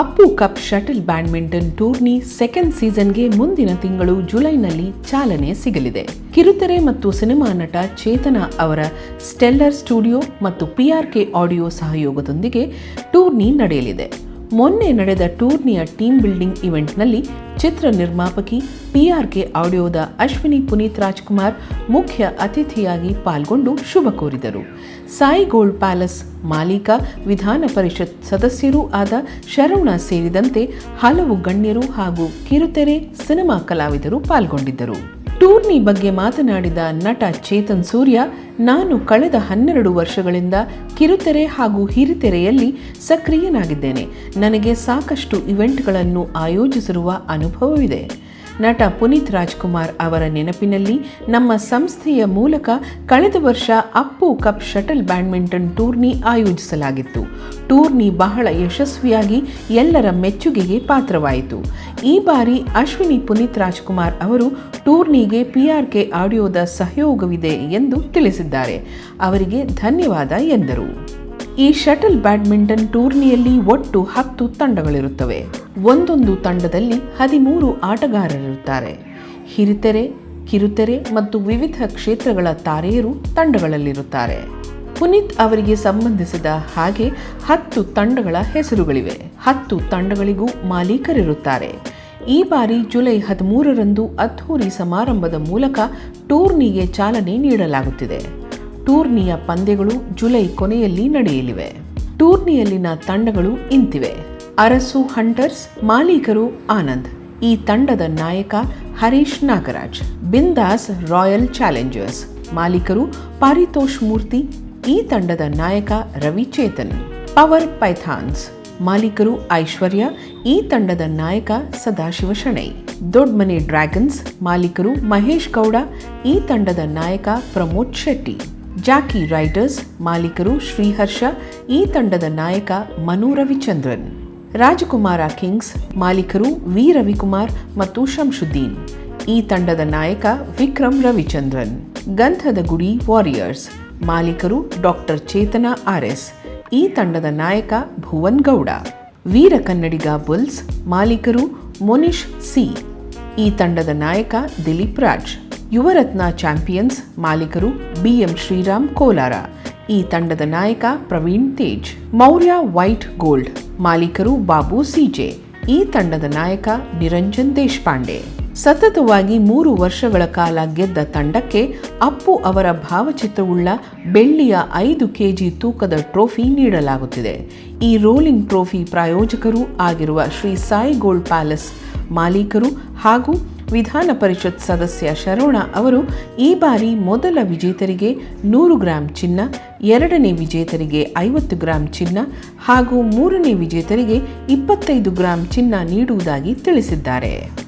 Appu cup shuttle badminton tourney second ಸೀಸನ್ಗೆ ಮುಂದಿನ ತಿಂಗಳು ಜುಲೈನಲ್ಲಿ ಚಾಲನೆ ಸಿಗಲಿದೆ. ಕಿರುತೆರೆ ಮತ್ತು ಸಿನಿಮಾ ನಟ ಚೇತನ ಅವರ ಸ್ಟೆಲ್ಲರ್ ಸ್ಟುಡಿಯೋ ಮತ್ತು ಪಿಆರ್ಕೆ ಆಡಿಯೋ ಸಹಯೋಗದೊಂದಿಗೆ ಟೂರ್ನಿ ನಡೆಯಲಿದೆ. ಮೊನ್ನೆ ನಡೆದ ಟೂರ್ನಿಯ ಟೀಮ್ ಬಿಲ್ಡಿಂಗ್ ಇವೆಂಟ್ನಲ್ಲಿ ಚಿತ್ರ ನಿರ್ಮಾಪಕಿ ಪಿಆರ್ಕೆ ಆಡಿಯೋದ ಅಶ್ವಿನಿ ಪುನೀತ್ ರಾಜ್ಕುಮಾರ್ ಮುಖ್ಯ ಅತಿಥಿಯಾಗಿ ಪಾಲ್ಗೊಂಡು ಶುಭ ಕೋರಿದರು. ಸಾಯಿ ಗೋಲ್ಡ್ ಪ್ಯಾಲೇಸ್ ಮಾಲೀಕ, ವಿಧಾನ ಪರಿಷತ್ ಸದಸ್ಯರೂ ಆದ ಶರವಣ ಸೇರಿದಂತೆ ಹಲವು ಗಣ್ಯರು ಹಾಗೂ ಕಿರುತೆರೆ ಸಿನಿಮಾ ಕಲಾವಿದರು ಪಾಲ್ಗೊಂಡಿದ್ದರು. ಟೂರ್ನಿ ಬಗ್ಗೆ ಮಾತನಾಡಿದ ನಟ ಚೇತನ್ ಸೂರ್ಯ, ನಾನು ಕಳೆದ ಹನ್ನೆರಡು ವರ್ಷಗಳಿಂದ ಕಿರುತೆರೆ ಹಾಗೂ ಹಿರಿತೆರೆಯಲ್ಲಿ ಸಕ್ರಿಯನಾಗಿದ್ದೇನೆ. ನನಗೆ ಸಾಕಷ್ಟು ಇವೆಂಟ್ಗಳನ್ನು ಆಯೋಜಿಸಿರುವ ಅನುಭವವಿದೆ. ನಟ ಪುನೀತ್ ರಾಜ್ಕುಮಾರ್ ಅವರ ನೆನಪಿನಲ್ಲಿ ನಮ್ಮ ಸಂಸ್ಥೆಯ ಮೂಲಕ ಕಳೆದ ವರ್ಷ Appu cup shuttle badminton tourney ಆಯೋಜಿಸಲಾಗಿತ್ತು. ಟೂರ್ನಿ ಬಹಳ ಯಶಸ್ವಿಯಾಗಿ ಎಲ್ಲರ ಮೆಚ್ಚುಗೆಗೆ ಪಾತ್ರವಾಯಿತು. ಈ ಬಾರಿ ಅಶ್ವಿನಿ ಪುನೀತ್ ರಾಜ್ಕುಮಾರ್ ಅವರು ಟೂರ್ನಿಗೆ ಪಿಆರ್ಕೆ ಆಡಿಯೋದ ಸಹಯೋಗವಿದೆ ಎಂದು ತಿಳಿಸಿದ್ದಾರೆ. ಅವರಿಗೆ ಧನ್ಯವಾದ ಎಂದರು. ಈ ಶಟಲ್ ಬ್ಯಾಡ್ಮಿಂಟನ್ ಟೂರ್ನಿಯಲ್ಲಿ ಒಟ್ಟು ಹತ್ತು ತಂಡಗಳಿರುತ್ತವೆ. ಒಂದೊಂದು ತಂಡದಲ್ಲಿ ಹದಿಮೂರು ಆಟಗಾರರಿರುತ್ತಾರೆ. ಹಿರಿತೆರೆ, ಕಿರುತೆರೆ ಮತ್ತು ವಿವಿಧ ಕ್ಷೇತ್ರಗಳ ತಾರೆಯರು ತಂಡಗಳಲ್ಲಿರುತ್ತಾರೆ. ಪುನೀತ್ ಅವರಿಗೆ ಸಂಬಂಧಿಸಿದ ಹಾಗೆ ಹತ್ತು ತಂಡಗಳ ಹೆಸರುಗಳಿವೆ. ಹತ್ತು ತಂಡಗಳಿಗೂ ಮಾಲೀಕರಿರುತ್ತಾರೆ. ಈ ಬಾರಿ ಜುಲೈ ಹದಿಮೂರರಂದು ಅದ್ಧೂರಿ ಸಮಾರಂಭದ ಮೂಲಕ ಟೂರ್ನಿಗೆ ಚಾಲನೆ ನೀಡಲಾಗುತ್ತಿದೆ. ಟೂರ್ನಿಯ ಪಂದ್ಯಗಳು ಜುಲೈ ಕೊನೆಯಲ್ಲಿ ನಡೆಯಲಿವೆ. ಟೂರ್ನಿಯಲ್ಲಿನ ತಂಡಗಳು ಇಂತಿವೆ. ಅರಸು ಹಂಟರ್ಸ್, ಮಾಲೀಕರು ಆನಂದ್. ಈ ತಂಡದ ನಾಯಕ ಹರೀಶ್ ನಾಗರಾಜ್. ಬಿಂದಾಸ್ ರಾಯಲ್ ಚಾಲೆಂಜರ್ಸ್. ಮಾಲೀಕರು ಪಾರಿತೋಷ್ ಮೂರ್ತಿ. ಈ ತಂಡದ ನಾಯಕ ರವಿಚೇತನ್. ಪವರ್ ಪೈಥಾನ್ಸ್. ಮಾಲೀಕರು ಐಶ್ವರ್ಯ. ಈ ತಂಡದ ನಾಯಕ ಸದಾಶಿವ ಶಣೈ. ದೊಡ್ಮನೆ ಡ್ರ್ಯಾಗನ್ಸ್. ಮಾಲೀಕರು ಮಹೇಶ್ ಗೌಡ. ಈ ತಂಡದ ನಾಯಕ ಪ್ರಮೋದ್ ಶೆಟ್ಟಿ. ಜಾಕಿ ರೈಡರ್ಸ್ ಮಾಲೀಕರು ಶ್ರೀಹರ್ಷ, ಈ ತಂಡದ ನಾಯಕ ಮನು ರವಿಚಂದ್ರನ್. ರಾಜಕುಮಾರ ಕಿಂಗ್ಸ್ ಮಾಲೀಕರು ವಿ. ರವಿಕುಮಾರ್ ಮತ್ತು ಶಂಶುದ್ದೀನ್. ಈ ತಂಡದ ನಾಯಕ ವಿಕ್ರಮ್ ರವಿಚಂದ್ರನ್. ಗಂಧದ ಗುಡಿ ವಾರಿಯರ್ಸ್ ಮಾಲೀಕರು ಡಾಕ್ಟರ್ ಚೇತನ ಆರ್ ಎಸ್. ಈ ತಂಡದ ನಾಯಕ ಭುವನ್ ಗೌಡ. ವೀರ ಕನ್ನಡಿಗ ಬುಲ್ಸ್ ಮಾಲೀಕರು ಮೊನಿಶ್ ಸಿ. ಈ ತಂಡದ ನಾಯಕ ದಿಲೀಪ್ ರಾಜ್. ಯುವರತ್ನ ಚಾಂಪಿಯನ್ಸ್ ಮಾಲೀಕರು ಬಿಎಂ ಶ್ರೀರಾಮ್ ಕೋಲಾರ. ಈ ತಂಡದ ನಾಯಕ ಪ್ರವೀಣ್ ತೇಜ್, ಮೌರ್ಯ ವೈಟ್ ಗೋಲ್ಡ್, ಮಾಲೀಕರು ಬಾಬು ಸಿಜೆ, ಈ ತಂಡದ ನಾಯಕ ನಿರಂಜನ್ ದೇಶಪಾಂಡೆ. ಸತತವಾಗಿ ಮೂರು ವರ್ಷಗಳ ಕಾಲ ಗೆದ್ದ ತಂಡಕ್ಕೆ ಅಪ್ಪು ಅವರ ಭಾವಚಿತ್ರವುಳ್ಳ ಬೆಳ್ಳಿಯ ಐದು ಕೆಜಿ ತೂಕದ ಟ್ರೋಫಿ ನೀಡಲಾಗುತ್ತಿದೆ. ಈ ರೋಲಿಂಗ್ ಟ್ರೋಫಿ ಪ್ರಾಯೋಜಕರು ಆಗಿರುವ ಶ್ರೀ ಸಾಯಿ ಗೋಲ್ಡ್ ಪ್ಯಾಲೇಸ್ ಮಾಲೀಕರು ಹಾಗೂ ವಿಧಾನ ಪರಿಷತ್ ಸದಸ್ಯ ಶರೋಣ ಅವರು ಈ ಬಾರಿ ಮೊದಲ ವಿಜೇತರಿಗೆ ನೂರು ಗ್ರಾಂ ಚಿನ್ನ, ಎರಡನೇ ವಿಜೇತರಿಗೆ ಐವತ್ತು ಗ್ರಾಂ ಚಿನ್ನ ಹಾಗೂ ಮೂರನೇ ವಿಜೇತರಿಗೆ ಇಪ್ಪತ್ತೈದು ಗ್ರಾಂ ಚಿನ್ನ ನೀಡುವುದಾಗಿ ತಿಳಿಸಿದ್ದಾರೆ.